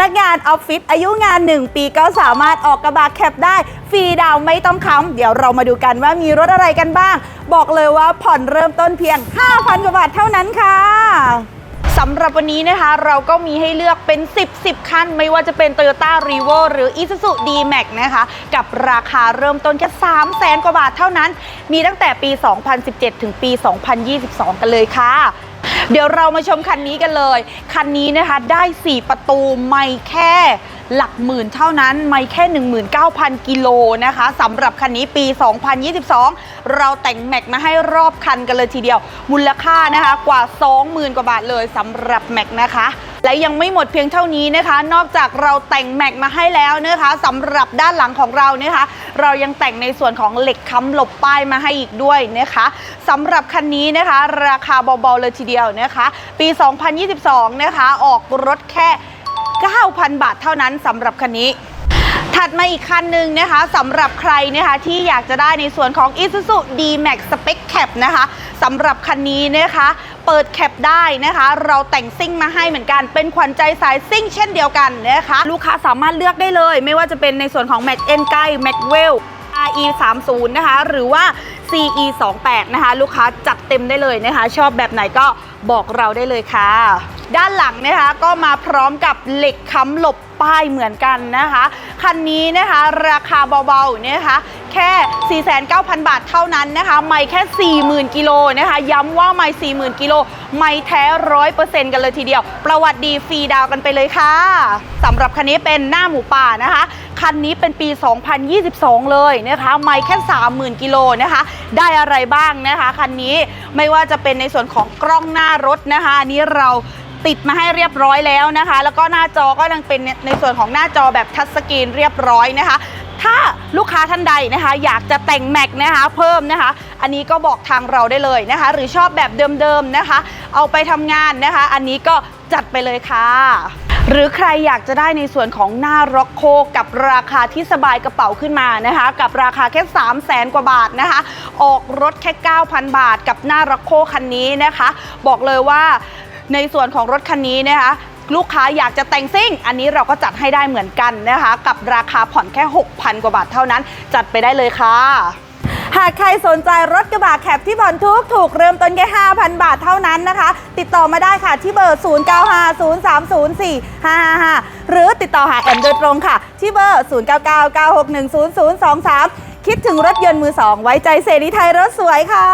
นักงานออฟฟิศอายุงาน 1 ปีก็สามารถออกกระบะแคปได้ ฟรีดาวไม่ต้องค้ำเดี๋ยวเรามาดูกันว่ามีรถอะไรกันบ้าง บอกเลยว่าผ่อนเริ่มต้นเพียง 5,000กว่าบาทเท่านั้นค่ะสำหรับวันนี้นะคะ เราก็มีให้เลือกเป็น 10 10 คัน ไม่ว่าจะเป็น Toyota r e v o หรือ Isuzu D-Max นะคะ กับราคาเริ่มต้นแค่3 0 0แสนกว่าบาทเท่านั้น มีตั้งแต่ปี 2017 ถึงปี 2022 กันเลยค่ะ เดี๋ยวเรามาชมคันนี้กันเลย คันนี้นะคะได้ 4 ประตูไม่แค่ หลักหมื่นเท่านั้นไม่แค่ 19,000 กิโลนะคะสำหรับคันนี้ปี 2022 เราแต่งแม็กมาให้รอบคันกันเลยทีเดียว มูลค่านะคะกว่า 20,000 กว่าบาทเลยสำหรับแม็กนะคะและยังไม่หมดเพียงเท่านี้นะคะ นอกจากเราแต่งแม็กมาให้แล้วนะคะสำหรับด้านหลังของเรานะคะ เรายังแต่งในส่วนของเหล็กค้ำหลบป้ายมาให้อีกด้วยนะคะสำหรับคันนี้นะคะ ราคาเบาๆเลยทีเดียวนะคะ ปี 2022 นะคะ ออกรถแค่ 9,000 บาทเท่านั้นสำหรับคันนี้ ถัดมาอีกคันหนึ่งนะคะสำหรับใครนะคะที่อยากจะได้ในส่วนของ Isuzu D-Max Spec Cap นะคะสำหรับคันนี้นะคะเปิดแคปได้นะคะ เราแต่งซิ่งมาให้เหมือนกัน เป็นขวัญใจสายซิ่งเช่นเดียวกันนะคะ ลูกค้าสามารถเลือกได้เลย ไม่ว่าจะเป็นในส่วนของ Max N ใกล้ Max w e l l RE 3 0นะคะ หรือว่า CE 2 8นะคะ ลูกค้าจัดเต็มได้เลยนะคะ ชอบแบบไหนก็บอกเราได้เลยค่ะ ด้านหลังนะคะก็มาพร้อมกับเหล็กค้ำหลบป้ายเหมือนกันนะคะ คันนี้นะคะราคาเบาๆนะคะแค่ 49,000 บาทเท่านั้นนะคะ ไม่แค่ 40,000 กิโลนะคะ ย้ำว่าไม่ 40,000 กิโล ไม่แท้ร้อยเปอร์เซ็นต์กันเลยทีเดียว ประวัติดีฟรีดาวกันไปเลยค่ะ สำหรับคันนี้เป็นหน้าหมูป่านะคะ คันนี้เป็นปี 2022 เลยนะคะ ไม่แค่ 30,000 กิโลนะคะ ได้อะไรบ้างนะคะ คันนี้ไม่ว่าจะเป็นในส่วนของกล้องหน้ารถนะคะ อันนี้เรา ติดมาให้เรียบร้อยแล้วนะคะ แล้วก็หน้าจอก็ยังเป็นในส่วนของหน้าจอแบบทัชสกรีนเรียบร้อยนะคะ ถ้าลูกค้าท่านใดนะคะ อยากจะแต่งแม็กนะคะ เพิ่มนะคะ อันนี้ก็บอกทางเราได้เลยนะคะ หรือชอบแบบเดิมๆนะคะ เอาไปทำงานนะคะ อันนี้ก็จัดไปเลยค่ะหรือใครอยากจะได้ในส่วนของหน้าร็อกโคกับราคาที่สบายกระเป๋าขึ้นมานะคะ กับราคาแค่3 0 0แสนกว่าบาทนะคะ ออกรถแค่ 9,000 บาทกับหน้าร็อกโคคันนี้นะคะ บอกเลยว่า ในส่วนของรถคันนี้นะคะลูกค้าอยากจะแต่งซิ่ง อันนี้เราก็จัดให้ได้เหมือนกันนะคะ กับราคาผ่อนแค่ 6,000 กว่าบาทเท่านั้น จัดไปได้เลยค่ะ หากใครสนใจรถกระบะแคปที่ผ่อนทุกถูกเริ่มต้นแค่ 5,000 บาทเท่านั้นนะคะ ติดต่อมาได้ค่ะที่เบอร์ 0950304555 หรือติดต่อหาแอมโดยตรงค่ะ ที่เบอร์ 0999610023 คิดถึงรถยนต์มือสองไว้ใจเสรีไทยรถสวยค่ะ